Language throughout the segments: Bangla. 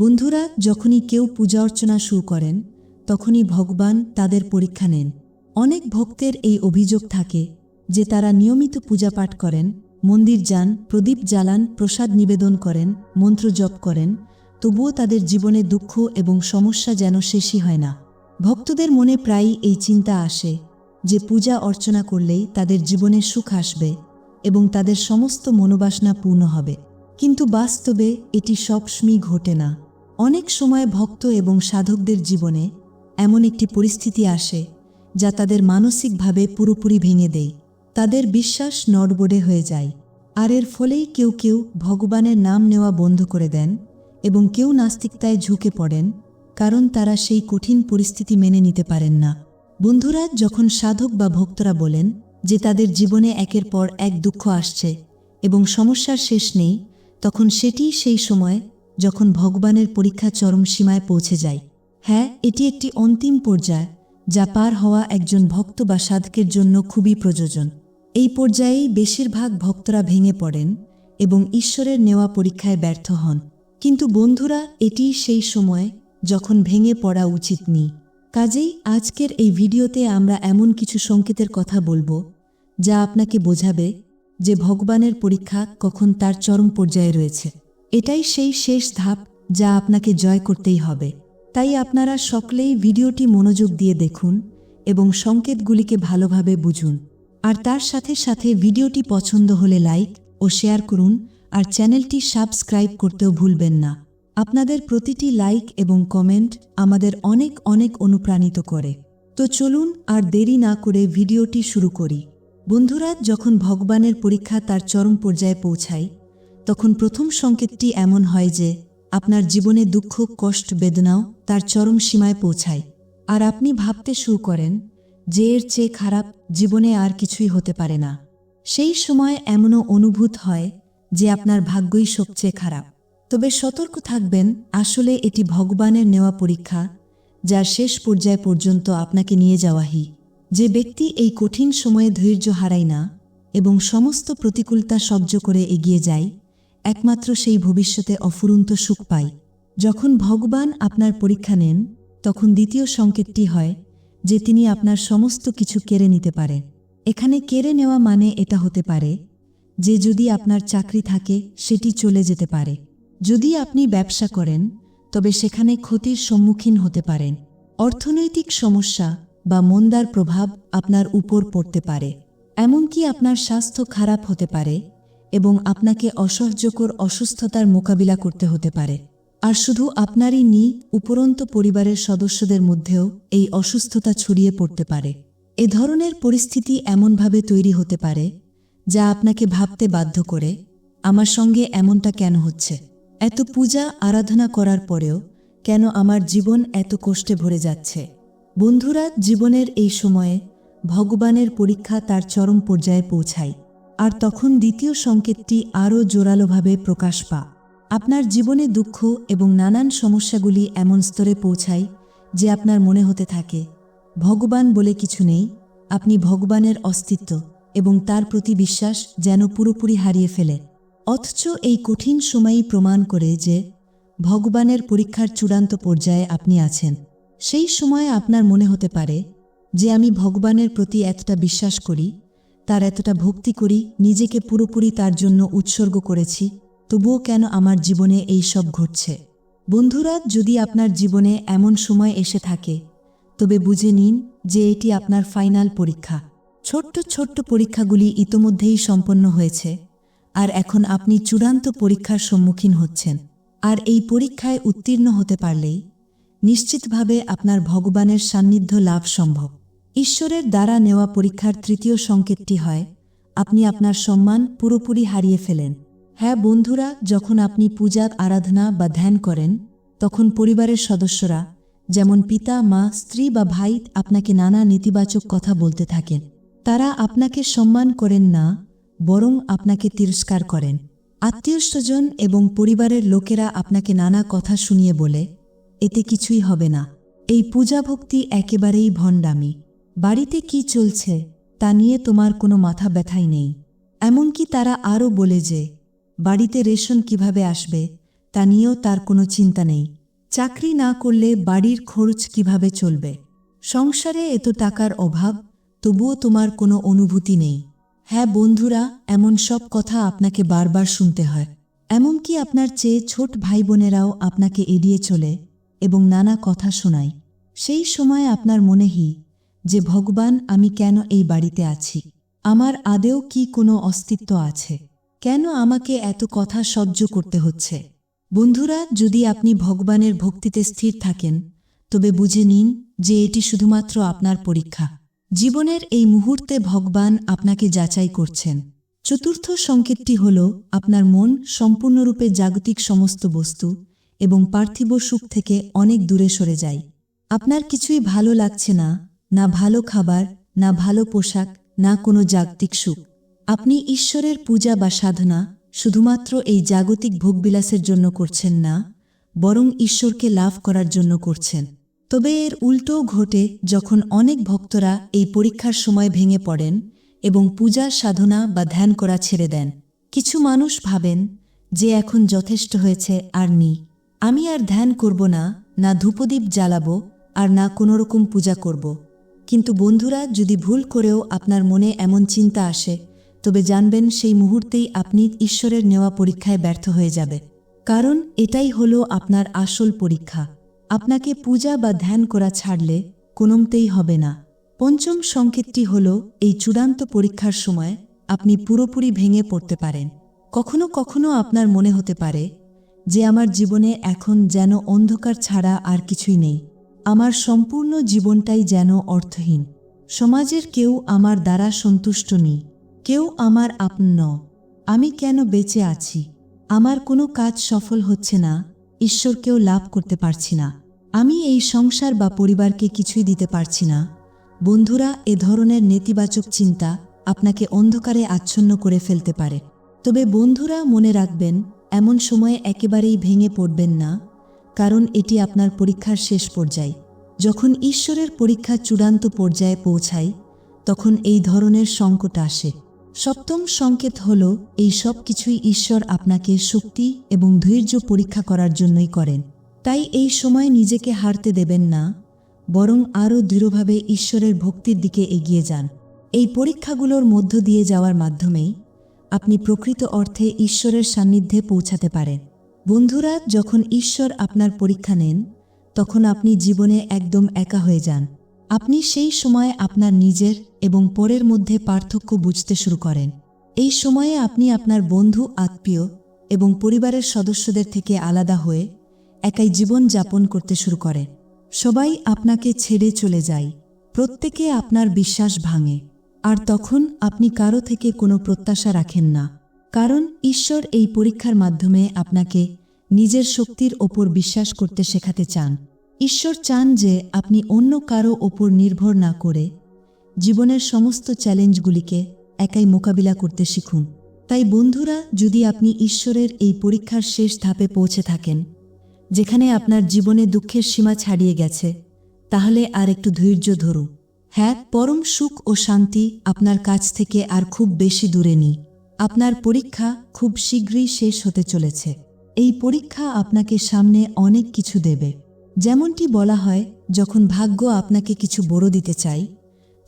বন্ধুরা, যখনই কেউ পূজা অর্চনা শুরু করেন, তখনই ভগবান তাদের পরীক্ষা নেন। অনেক ভক্তের এই অভিযোগ থাকে যে তারা নিয়মিত পূজা পাঠ করেন, মন্দির যান, প্রদীপ জ্বালান, প্রসাদ নিবেদন করেন, মন্ত্র জপ করেন, তবুও তাদের জীবনে দুঃখ এবং সমস্যা যেন শেষই হয় না। ভক্তদের মনে প্রায়ই এই চিন্তা আসে যে পূজা অর্চনা করলেই তাদের জীবনে সুখ আসবে এবং তাদের সমস্ত মনোবাসনা পূর্ণ হবে। কিন্তু বাস্তবে এটি সবসময় ঘটে না। অনেক সময় ভক্ত এবং সাধকদের জীবনে এমন একটি পরিস্থিতি আসে যা তাদের মানসিকভাবে পুরোপুরি ভেঙে দেয়। তাদের বিশ্বাস নড়বড়ে হয়ে যায়। আর এর ফলেই কেউ কেউ ভগবানের নাম নেওয়া বন্ধ করে দেন এবং কেউ নাস্তিকতায় ঝুঁকে পড়েন, কারণ তারা সেই কঠিন পরিস্থিতি মেনে নিতে পারেন না। বন্ধুরা, যখন সাধক বা ভক্তরা বলেন যে তাদের জীবনে একের পর এক দুঃখ আসছে এবং সমস্যার শেষ নেই, তখন সেটিই সেই সময় যখন ভগবানের পরীক্ষা চরম সীমায় পৌঁছে যায়। হ্যাঁ এটি একটি অন্তিম পর্যায়, যা পার হওয়া একজন ভক্ত বা সাধকের জন্য খুবই প্রয়োজন। এই পর্যায়েই বেশিরভাগ ভক্তরা ভেঙে পড়েন এবং ঈশ্বরের নেওয়া পরীক্ষায় ব্যর্থ হন। কিন্তু বন্ধুরা এটিই সেই সময় যখন ভেঙে পড়া উচিত নেই কাজেই আজকের এই ভিডিওতে আমরা এমন কিছু সংকেতের কথা বলব, যা আপনাকে বোঝাবে যে ভগবানের পরীক্ষা কখন তার চরম পর্যায়ে রয়েছে। এটাই সেই শেষ ধাপ যা আপনাকে জয় করতেই হবে। তাই আপনারা সকলেই ভিডিওটি মনোযোগ দিয়ে দেখুন এবং সংকেতগুলিকে ভালোভাবে বুঝুন। আর তার সাথে সাথে ভিডিওটি পছন্দ হলে লাইক ও শেয়ার করুন আর চ্যানেলটি সাবস্ক্রাইব করতেও ভুলবেন না। আপনাদের প্রতিটি লাইক এবং কমেন্ট আমাদের অনেক অনেক অনুপ্রাণিত করে। তো চলুন আর দেরি না করে ভিডিওটি শুরু করি। বন্ধুরা, যখন ভগবানের পরীক্ষা তার চরম পর্যায়ে পৌঁছায় তখন প্রথম সংকেতটি এমন হয় যে, আপনার জীবনে দুঃখ, কষ্ট, বেদনাও তার চরম সীমায় পৌঁছায়। আর আপনি ভাবতে শুরু করেন যে এর চেয়ে খারাপ জীবনে আর কিছুই হতে পারে না। সেই সময় এমনও অনুভূত হয় যে আপনার ভাগ্যই সবচেয়ে খারাপ। তবে সতর্ক থাকবেন, আসলে এটি ভগবানের নেওয়া পরীক্ষা, যার শেষ পর্যায় পর্যন্ত আপনাকে নিয়ে যাওয়াহি। যে ব্যক্তি এই কঠিন সময়ে ধৈর্য হারায় না এবং সমস্ত প্রতিকূলতা সহ্য করে এগিয়ে যায় একমাত্র সেই ভবিষ্যতে অফুরন্ত সুখ পাই। যখন ভগবান আপনার পরীক্ষা নেন, তখন দ্বিতীয় সংকেতটি হয় যে তিনি আপনার সমস্ত কিছু কেড়ে নিতে পারেন এখানে কেড়ে নেওয়া মানে এটা হতে পারে যে যদি আপনার চাকরি থাকে, সেটি চলে যেতে পারে। যদি আপনি ব্যবসা করেন, তবে সেখানে ক্ষতির সম্মুখীন হতে পারেন। অর্থনৈতিক সমস্যা বা মন্দার প্রভাব আপনার উপর পড়তে পারে। এমনকি আপনার স্বাস্থ্য খারাপ হতে পারে। এবং আপনাকে অসহ্যকর অসুস্থতার মোকাবিলা করতে হতে পারে। আর শুধু আপনারই নি, উপরন্ত পরিবারের সদস্যদের মধ্যেও এই অসুস্থতা ছড়িয়ে পড়তে পারে। এ ধরনের পরিস্থিতি এমনভাবে তৈরি হতে পারে, যা আপনাকে ভাবতে বাধ্য করে, আমার সঙ্গে এমনটা কেন হচ্ছে? এত পূজা, আরাধনা করার পরেও কেন আমার জীবন এত কষ্টে ভরে যাচ্ছে? বন্ধুরা, জীবনের এই সময়ে ভগবানের পরীক্ষা তার চরম পর্যায়ে পৌঁছায়। আর তখন দ্বিতীয় সংকেতটি আরও জোরালোভাবে প্রকাশ পা আপনার জীবনে দুঃখ এবং নানান সমস্যাগুলি এমন স্তরে পৌঁছায় যে আপনার মনে হতে থাকে, ভগবান বলে কিছু নেই, আপনি ভগবানের অস্তিত্ব এবং তার প্রতি বিশ্বাস যেন পুরোপুরি হারিয়ে ফেলে। অথচ এই কঠিন সময়ই প্রমাণ করে যে ভগবানের পরীক্ষার চূড়ান্ত পর্যায়ে আপনি আছেন। সেই সময়ে আপনার মনে হতে পারে যে আমি ভগবানের প্রতি এতটা বিশ্বাস করি তার এতটা ভক্তি করি, নিজেকে পুরোপুরি তার জন্য উৎসর্গ করেছি, তবুও কেন আমার জীবনে এই সব ঘটছে? বন্ধুরা, যদি আপনার জীবনে এমন সময় এসে থাকে, তবে বুঝে নিন যে এটি আপনার ফাইনাল পরীক্ষা। ছোট্ট ছোট্ট পরীক্ষাগুলি ইতোমধ্যেই সম্পন্ন হয়েছে, আর এখন আপনি চূড়ান্ত পরীক্ষার সম্মুখীন হচ্ছেন। আর এই পরীক্ষায় উত্তীর্ণ হতে পারলেই নিশ্চিতভাবে আপনার ভগবানের সান্নিধ্য লাভ সম্ভব। ঈশ্বরের দ্বারা নেওয়া পরীক্ষার তৃতীয় সংকেতটি হয়, আপনি আপনার সম্মান পুরোপুরি হারিয়ে ফেলেন। হ্যাঁ বন্ধুরা, যখন আপনি পূজা আরাধনা বা ধ্যান করেন, তখন পরিবারের সদস্যরা, যেমন পিতা, মা, স্ত্রী বা ভাই, আপনাকে নানা নেতিবাচক কথা বলতে থাকেন। তারা আপনাকে সম্মান করেন না, বরং আপনাকে তিরস্কার করেন। আত্মীয়স্বজন এবং পরিবারের লোকেরা আপনাকে নানা কথা শুনিয়ে বলে, এতে কিছুই হবে না। এই পূজা ভক্তি একেবারেই ভণ্ডামি। বাড়িতে কি চলছে তা নিয়ে তোমার কোনো মাথা ব্যথাই নেই। এমনকি তারা আরও বলে যে, বাড়িতে রেশন কীভাবে আসবে তা নিয়েও তার কোনো চিন্তা নেই। চাকরি না করলে বাড়ির খরচ কীভাবে চলবে? সংসারে এত টাকার অভাব, তবুও তোমার কোনো অনুভূতি নেই। হ্যাঁ বন্ধুরা, এমন সব কথা আপনাকে বারবার শুনতে হয়। এমনকি আপনার চেয়ে ছোট ভাই বোনেরাও আপনাকে এড়িয়ে চলে এবং নানা কথা শোনায়। সেই সময় আপনার মনে হি যে ভগবান আমি কেন এই বাড়িতে আছি? আমার আদেও কি কোনো অস্তিত্ব আছে? কেন আমাকে এত কথা সহ্য করতে হচ্ছে? বন্ধুরা, যদি আপনি ভগবানের ভক্তিতে স্থির থাকেন, তবে বুঝে নিন যে এটি শুধুমাত্র আপনার পরীক্ষা। জীবনের এই মুহূর্তে ভগবান আপনাকে যাচাই করছেন। চতুর্থ সংকেতটি হল আপনার মন সম্পূর্ণরূপে জাগতিক সমস্ত বস্তু এবং পার্থিব সুখ থেকে অনেক দূরে সরে যায়। আপনার কিছুই ভালো লাগছে না না ভালো খাবার, না ভালো পোশাক, না কোনো জাগতিক সুখ। আপনি ঈশ্বরের পূজা বা সাধনা শুধুমাত্র এই জাগতিক ভোগবিলাসের জন্য করছেন না, বরং ঈশ্বরকে লাভ করার জন্য করছেন। তবে এর উল্টোও ঘটে যখন অনেক ভক্তরা এই পরীক্ষার সময় ভেঙে পড়েন এবং পূজা, সাধনা বা ধ্যান করা ছেড়ে দেন। কিছু মানুষ ভাবেন যে এখন যথেষ্ট হয়েছে, আর নি। আমি আর ধ্যান করব না না ধূপদীপ জ্বালাবো, আর না কোনোরকম পূজা করব। কিন্তু বন্ধুরা, যদি ভুল করেও আপনার মনে এমন চিন্তা আসে, তবে জানবেন সেই মুহূর্তেই আপনি ঈশ্বরের নেওয়া পরীক্ষায় ব্যর্থ হয়ে যাবে। কারণ এটাই হলো আপনার আসল পরীক্ষা। আপনাকে পূজা বা ধ্যান করা ছাড়লে কোনোমতেই হবে না। পঞ্চম সংকেতটি হল, এই চূড়ান্ত পরীক্ষার সময় আপনি পুরোপুরি ভেঙে পড়তে পারেন। কখনো কখনো আপনার মনে হতে পারে যে আমার জীবনে এখন যেন অন্ধকার ছাড়া আর কিছুই নেই। আমার সম্পূর্ণ জীবনটাই যেন অর্থহীন। সমাজের কেউ আমার দ্বারা সন্তুষ্ট নেই, কেউ আমার আপন ন। আমি কেন বেঁচে আছি? আমার কোনো কাজ সফল হচ্ছে না ঈশ্বরকেও লাভ করতে পারছি না। আমি এই সংসার বা পরিবারকে কিছুই দিতে পারছি না। বন্ধুরা, এ ধরনের নেতিবাচক চিন্তা আপনাকে অন্ধকারে আচ্ছন্ন করে ফেলতে পারে। তবে বন্ধুরা, মনে রাখবেন, এমন সময়ে একেবারেই ভেঙে পড়বেন না। কারণ এটি আপনার পরীক্ষার শেষ পর্যায়। যখন ঈশ্বরের পরীক্ষা চূড়ান্ত পর্যায়ে পৌঁছায়, তখন এই ধরনের সংকট আসে। সপ্তম সংকেত হল, এই সব কিছুই ঈশ্বর আপনাকে শক্তি এবং ধৈর্য পরীক্ষা করার জন্যই করেন। তাই এই সময় নিজেকে হারতে দেবেন না, বরং আরও দৃঢ়ভাবে ঈশ্বরের ভক্তির দিকে এগিয়ে যান। এই পরীক্ষাগুলোর মধ্য দিয়ে যাওয়ার মাধ্যমেই আপনি প্রকৃত অর্থে ঈশ্বরের সান্নিধ্যে পৌঁছাতে পারেন। বন্ধুরা, যখন ঈশ্বর আপনার পরীক্ষা নেন, তখন আপনি জীবনে একদম একা হয়ে যান। আপনি সেই সময় আপনার নিজের এবং পরের মধ্যে পার্থক্য বুঝতে শুরু করেন। এই সময়ে আপনি আপনার বন্ধু, আত্মীয় এবং পরিবারের সদস্যদের থেকে আলাদা হয়ে একাই জীবন যাপন করতে শুরু করেন। সবাই আপনাকে ছেড়ে চলে যায়। প্রত্যেকে আপনার বিশ্বাস ভাঙে। আর তখন আপনি কারও থেকে কোনো প্রত্যাশা রাখেন না। কারণ ঈশ্বর এই পরীক্ষার মাধ্যমে আপনাকে নিজের শক্তির ওপর বিশ্বাস করতে শেখাতে চান। ঈশ্বর চান যে আপনি অন্য কারও ওপর নির্ভর না করে জীবনের সমস্ত চ্যালেঞ্জগুলিকে একাই মোকাবিলা করতে শিখুন। তাই বন্ধুরা, যদি আপনি ঈশ্বরের এই পরীক্ষার শেষ ধাপে পৌঁছে থাকেন, যেখানে আপনার জীবনে দুঃখের সীমা ছাড়িয়ে গেছে, তাহলে আর একটু ধৈর্য ধরুন। হ্যাঁ পরম সুখ ও শান্তি আপনার কাছ থেকে আর খুব বেশি দূরে নেই। আপনার পরীক্ষা খুব শীঘ্রই শেষ হতে চলেছে। এই পরীক্ষা আপনাকে সামনে অনেক কিছু দেবে। যেমনটি বলা হয়, যখন ভাগ্য আপনাকে কিছু বড় দিতে চাই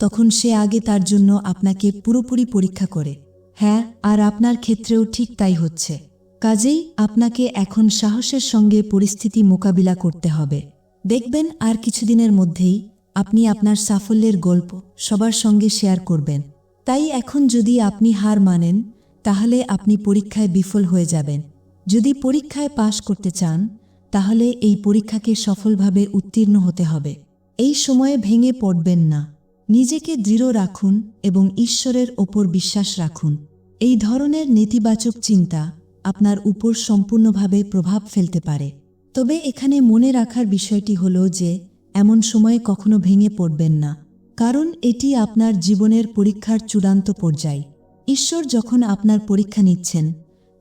তখন সে আগে তার জন্য আপনাকে পুরোপুরি পরীক্ষা করে। হ্যাঁ আর আপনার ক্ষেত্রেও ঠিক তাই হচ্ছে। কাজেই আপনাকে এখন সাহসের সঙ্গে পরিস্থিতি মোকাবিলা করতে হবে। দেখবেন আর কিছুদিনের মধ্যেই আপনি আপনার সাফল্যের গল্প সবার সঙ্গে শেয়ার করবেন। তাই এখন যদি আপনি হার মানেন তাহলে আপনি পরীক্ষায় বিফল হয়ে যাবেন। যদি পরীক্ষায় পাশ করতে চান, তাহলে এই পরীক্ষাকে সফলভাবে উত্তীর্ণ হতে হবে। এই সময়ে ভেঙে পড়বেন না। নিজেকে দৃঢ় রাখুন এবং ঈশ্বরের ওপর বিশ্বাস রাখুন। এই ধরনের নেতিবাচক চিন্তা আপনার উপর সম্পূর্ণভাবে প্রভাব ফেলতে পারে। তবে এখানে মনে রাখার বিষয়টি হল যে, এমন সময়ে কখনো ভেঙে পড়বেন না। কারণ এটি আপনার জীবনের পরীক্ষার চূড়ান্ত পর্যায়। ঈশ্বর যখন আপনার পরীক্ষা নিচ্ছেন,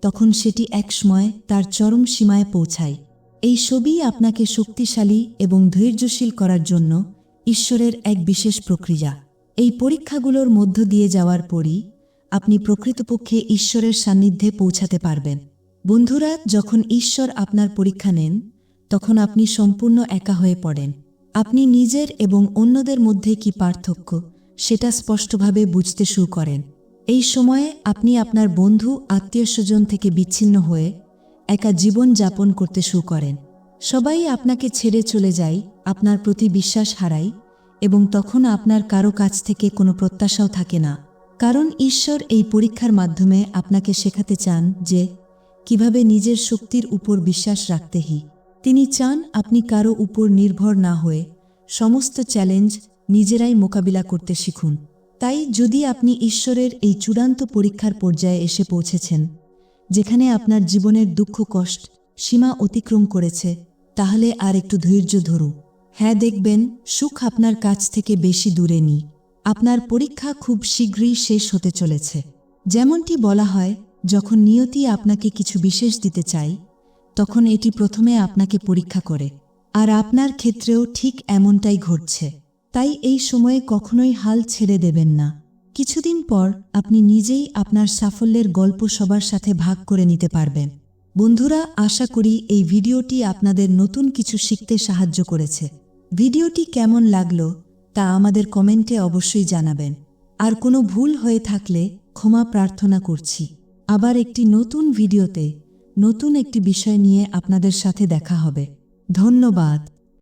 তখন সেটি একসময় তার চরম সীমায় পৌঁছায়। এই ছবি আপনাকে শক্তিশালী এবং ধৈর্যশীল করার জন্য ঈশ্বরের এক বিশেষ প্রক্রিয়া। এই পরীক্ষাগুলোর মধ্য দিয়ে যাওয়ার পরই আপনি প্রকৃতপক্ষে ঈশ্বরের সান্নিধ্যে পৌঁছাতে পারবেন। বন্ধুরা, যখন ঈশ্বর আপনার পরীক্ষা নেন, তখন আপনি সম্পূর্ণ একা হয়ে পড়েন। আপনি নিজের এবং অন্যদের মধ্যে কি পার্থক্য, সেটা স্পষ্টভাবে বুঝতে শুরু করেন। এই সময়ে আপনি আপনার বন্ধু, আত্মীয় স্বজন থেকে বিচ্ছিন্ন হয়ে একা জীবন যাপন করতে শুরু করেন। সবাই আপনাকে ছেড়ে চলে যায়, আপনার প্রতি বিশ্বাস হারাই এবং তখন আপনার কারও কাছ থেকে কোনো প্রত্যাশাও থাকে না। কারণ ঈশ্বর এই পরীক্ষার মাধ্যমে আপনাকে শেখাতে চান যে কীভাবে নিজের শক্তির উপর বিশ্বাস রাখতেহি তিনি চান আপনি কারও উপর নির্ভর না হয়ে সমস্ত চ্যালেঞ্জ নিজেরাই মোকাবিলা করতে শিখুন। তাই যদি আপনি ঈশ্বরের এই চূড়ান্ত পরীক্ষার পর্যায়ে এসে পৌঁছেছেন, যেখানে আপনার জীবনের দুঃখ, কষ্ট, সীমা অতিক্রম করেছে, তাহলে আর একটু ধৈর্য ধরুন হ্যাঁ দেখবেন সুখ আপনার কাছ থেকে বেশি দূরে নি আপনার পরীক্ষা খুব শীঘ্রই শেষ হতে চলেছে। যেমনটি বলা হয়, যখন নিয়তি আপনাকে কিছু বিশেষ দিতে চাই তখন এটি প্রথমে আপনাকে পরীক্ষা করে, আর আপনার ক্ষেত্রেও ঠিক এমনটাই ঘটছে। তাই এই সময়ে কখনোই হাল ছেড়ে দেবেন না। কিছুদিন পর আপনি নিজেই আপনার সাফল্যের গল্প সবার সাথে ভাগ করে নিতে পারবেন। বন্ধুরা, আশা করি এই ভিডিওটি আপনাদের নতুন কিছু শিখতে সাহায্য করেছে। ভিডিওটি কেমন লাগল তা আমাদের কমেন্টে অবশ্যই জানাবেন। আর কোনো ভুল হয়ে থাকলে ক্ষমা প্রার্থনা করছি। আবার একটি নতুন ভিডিওতে নতুন একটি বিষয় নিয়ে আপনাদের সাথে দেখা হবে। ধন্যবাদ।